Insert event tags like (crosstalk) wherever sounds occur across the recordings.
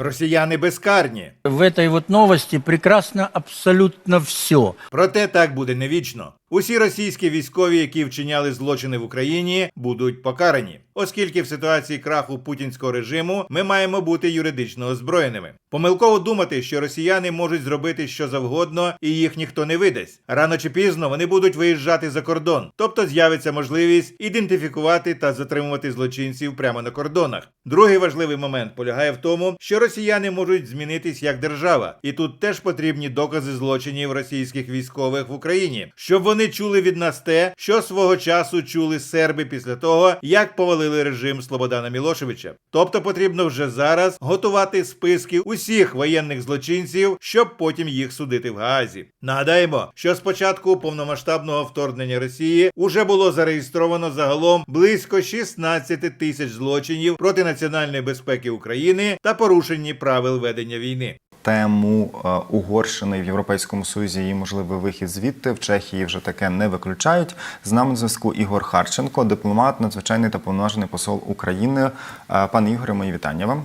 Росіяни безкарні. В этой вот новости прекрасно абсолютно все. Проте так буде не вічно. Усі російські військові, які вчиняли злочини в Україні, будуть покарані, оскільки в ситуації краху путінського режиму ми маємо бути юридично озброєними. Помилково думати, що росіяни можуть зробити що завгодно, і їх ніхто не видасть. Рано чи пізно вони будуть виїжджати за кордон, тобто з'явиться можливість ідентифікувати та затримувати злочинців прямо на кордонах. Другий важливий момент полягає в тому, що росіяни можуть змінитись як держава, і тут теж потрібні докази злочинів російських військових в Україні, щоб вони чули від нас те, що свого часу чули серби після того, як повалили режим Слободана Мілошевича. Тобто потрібно вже зараз готувати списки усіх воєнних злочинців, щоб потім їх судити в Гаазі. Нагадаємо, що з початку повномасштабного вторгнення Росії уже було зареєстровано загалом близько 16 тисяч злочинів проти національної безпеки України та порушені правил ведення війни. Тему е, Угорщини в Європейському Союзі і можливий вихід звідти в Чехії вже таке не виключають. З нами на зв'язку Ігор Харченко, дипломат, надзвичайний та повноважений посол України. Е, Пане Ігоре, мої вітання вам.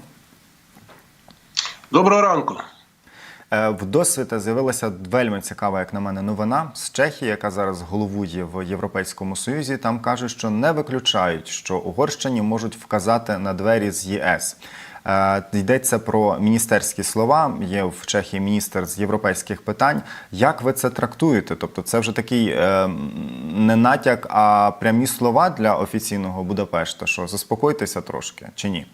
Доброго ранку. Е, В досвіта з'явилася вельми цікава, як на мене, новина з Чехії, яка зараз головує в Європейському Союзі. Там кажуть, що не виключають, що Угорщині можуть вказати на двері з ЄС. Е, Йдеться про міністерські слова. Є в Чехії міністр з європейських питань. Як ви це трактуєте? Тобто, це вже такий е, не натяк, а прямі слова для офіційного Будапешта. Що заспокойтеся трошки чи ні?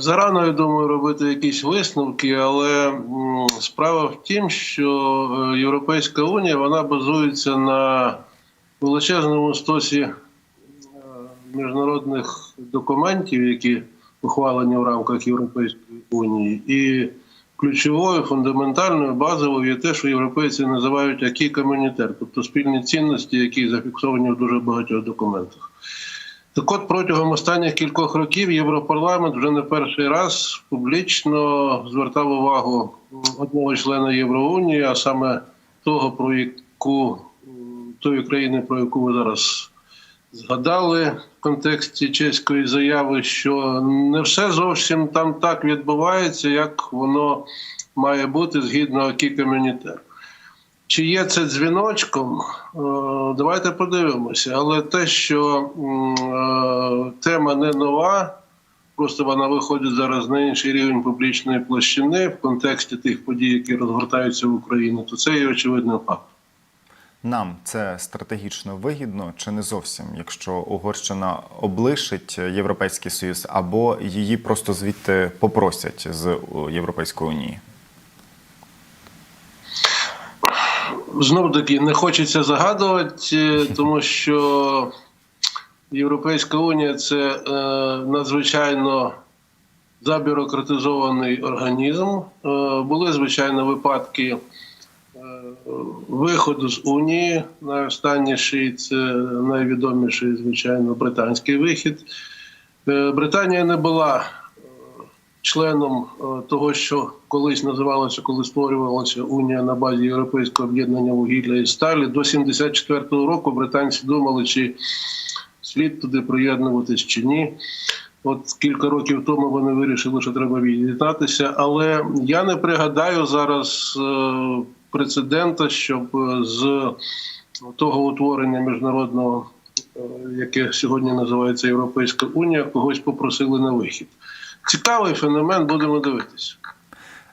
Зарано, я думаю, робити якісь висновки, але справа в тім, що е, Європейська Унія вона базується на величезному стосі е, міжнародних документів, які ухвалені в рамках Європейської унії, і ключовою, фундаментальною, базовою є те, що європейці називають акі комунітер, тобто спільні цінності, які зафіксовані в дуже багатьох документах. Так от протягом останніх кількох років Європарламент вже не перший раз публічно звертав увагу одного члена Євроунії, а саме того, про яку тої країни, про яку ви зараз згадали в контексті чеської заяви, що не все зовсім там так відбувається, як воно має бути згідно Акі Комюнітер. Чи є це дзвіночком? Е, Давайте подивимося. Але те, що е, тема не нова, просто вона виходить зараз на інший рівень публічної площини в контексті тих подій, які розгортаються в Україні, то це є очевидним фактом. Нам це стратегічно вигідно чи не зовсім, якщо Угорщина облишить Європейський Союз або її просто звідти попросять з Європейської унії? Знов таки не хочеться загадувати, е, (laughs) тому що Європейська унія це е, надзвичайно забюрократизований організм. Е, були, звичайно, випадки виходу з Унії. Найостанніший це найвідоміший, звичайно, британський вихід. Британія не була членом е, того, що колись називалося, коли створювалася Унія на базі Європейського об'єднання вугілля і сталі. До 74-го року британці думали, чи слід туди приєднуватись чи ні. От кілька років тому вони вирішили, що треба від'єднатися. Але я не пригадаю зараз е, прецедента, щоб е, з того утворення міжнародного, яке сьогодні називається Європейська Унія, когось попросили на вихід. Цікавий феномен, будемо дивитися.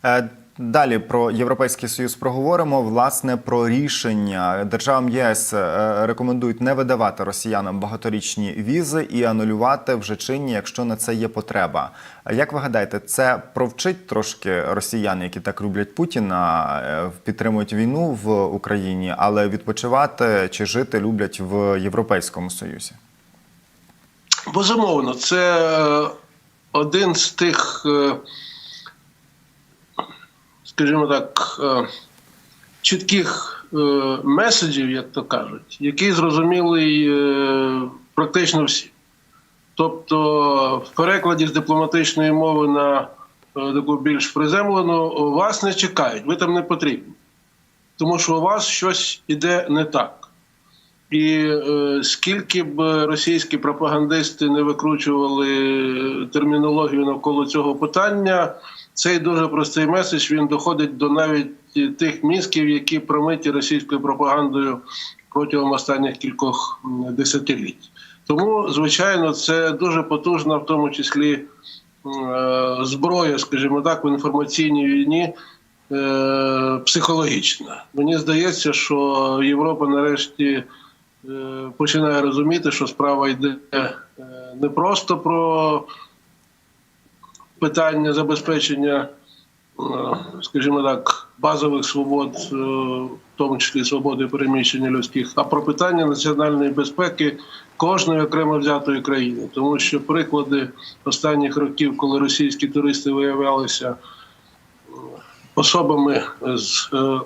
Е, Далі про Європейський Союз проговоримо. Власне про рішення державам ЄС е, рекомендують не видавати росіянам багаторічні візи і анулювати вже чинні, якщо на це є потреба. Як ви гадаєте, це провчить трошки росіян, які так люблять Путіна, е, підтримують війну в Україні, але відпочивати чи жити люблять в Європейському Союзі? Безумовно, це е, один з тих, е, скажімо так, е, чітких е, меседжів, як то кажуть, який зрозумілий практично всі. Тобто, в перекладі з дипломатичної мови на таку більш приземлену, вас не чекають, ви там не потрібні. Тому що у вас щось іде не так. І е, скільки б російські пропагандисти не викручували термінологію навколо цього питання. Цей дуже простий меседж він доходить до навіть тих мізків, які промиті російською пропагандою протягом останніх кількох десятиліть. Тому, звичайно, це дуже потужна, в тому числі е, зброя, скажімо так, в інформаційній війні е, психологічна. Мені здається, що Європа нарешті е, починає розуміти, що справа йде е, не просто про питання забезпечення, е, скажімо так, базових свобод, е, в тому числі свободи переміщення людських, а про питання національної безпеки кожної окремо взятої країни. Тому що приклади останніх років, коли російські туристи виявлялися е, особами з е,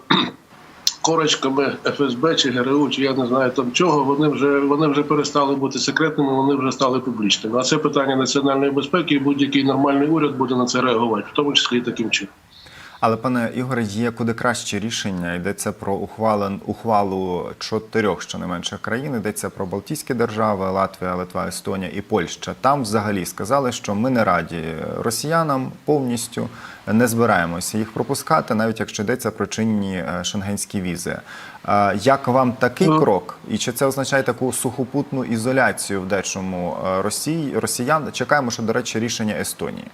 корочками ФСБ чи ГРУ, чи я не знаю там чого, вони вже вони вже перестали бути секретними, вони вже стали публічними. А це питання національної безпеки, і будь-який нормальний уряд буде на це реагувати, в тому числі і таким чином. Але пане Ігоре, є куди краще рішення. Йдеться про ухвалу, ухвалу чотирьох щонайменше країн. Йдеться про Балтійські держави, Латвія, Литва, Естонія і Польща. Там взагалі сказали, що ми не раді росіянам повністю не збираємося їх пропускати, навіть якщо йдеться про чинні е, шенгенські візи. Е, Як вам такий Ну. крок? І чи це означає таку сухопутну ізоляцію в дечому е, Росії росіян? Чекаємо, що до речі, рішення Естонії.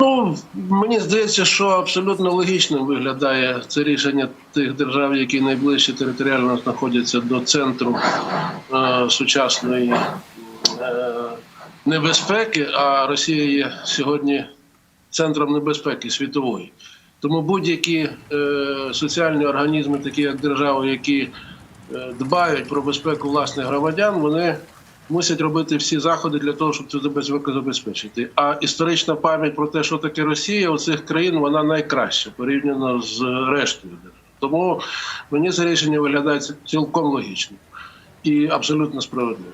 Ну мені здається, що абсолютно логічним виглядає це рішення тих держав, які найближче територіально знаходяться до центру е, сучасної е, небезпеки. А Росія є сьогодні центром небезпеки світової. Тому будь-які е, соціальні організми, такі як держави, які е, дбають про безпеку власних громадян, вони мусять робити всі заходи для того, щоб цю безпеку забезпечити. А історична пам'ять про те, що таке Росія у цих країн, вона найкраща порівняно з рештою. Тому мені це рішення виглядає цілком логічним і абсолютно справедливим.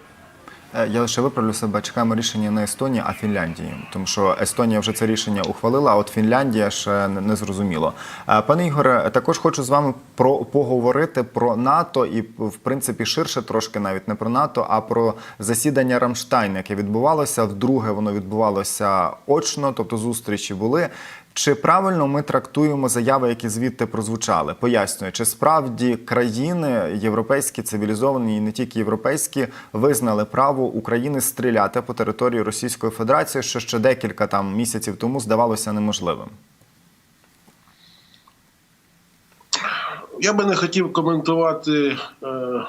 Е, Я лише виправлю себе. Чекаємо рішення не Естонії, а Фінляндії, тому що Естонія вже це рішення ухвалила, а от Фінляндія ще не, зрозуміло. Е, Пане Ігоре, також хочу з вами про поговорити про НАТО і в принципі ширше трошки навіть не про НАТО, а про засідання Рамштайн, яке відбувалося. Вдруге воно відбувалося очно, тобто зустрічі були. Чи правильно ми трактуємо заяви, які звідти прозвучали? Пояснюю, чи справді країни європейські, цивілізовані і не тільки європейські, визнали право України стріляти по території Російської Федерації, що ще декілька там місяців тому здавалося неможливим? Я би не хотів коментувати е,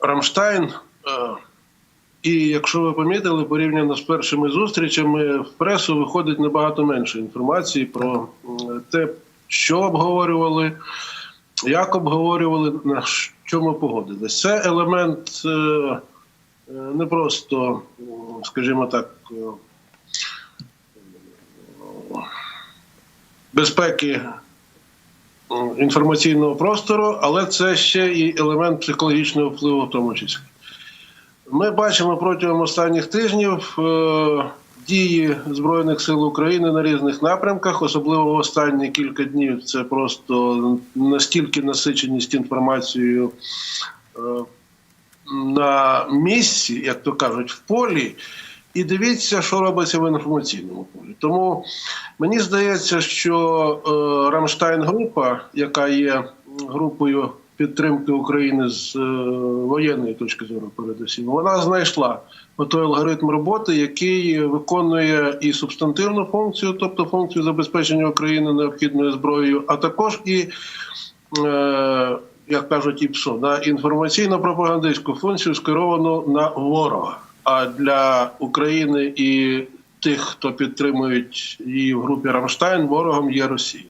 Рамштайн. Е, і якщо ви помітили, порівняно з першими зустрічами в пресу виходить набагато менше інформації про те, що обговорювали, як обговорювали, на чому погодились. Це елемент е, е, не просто, скажімо так, е, безпеки інформаційного простору, але це ще і елемент психологічного впливу, в тому числі. Ми бачимо протягом останніх тижнів е, дії Збройних сил України на різних напрямках, особливо в останні кілька днів. Це просто настільки насиченість інформацією е, на місці, як то кажуть, в полі. І дивіться, що робиться в інформаційному полі. Тому мені здається, що е, Рамштайн група, яка є групою підтримки України з е, воєнної точки зору, передусім, вона знайшла той алгоритм роботи, який виконує і субстантивну функцію, тобто функцію забезпечення України необхідною зброєю, а також і, е, як кажуть, ІПСО, на інформаційно-пропагандистську функцію скеровану на ворога. А для України і тих, хто підтримують її в групі Рамштайн, ворогом є Росія.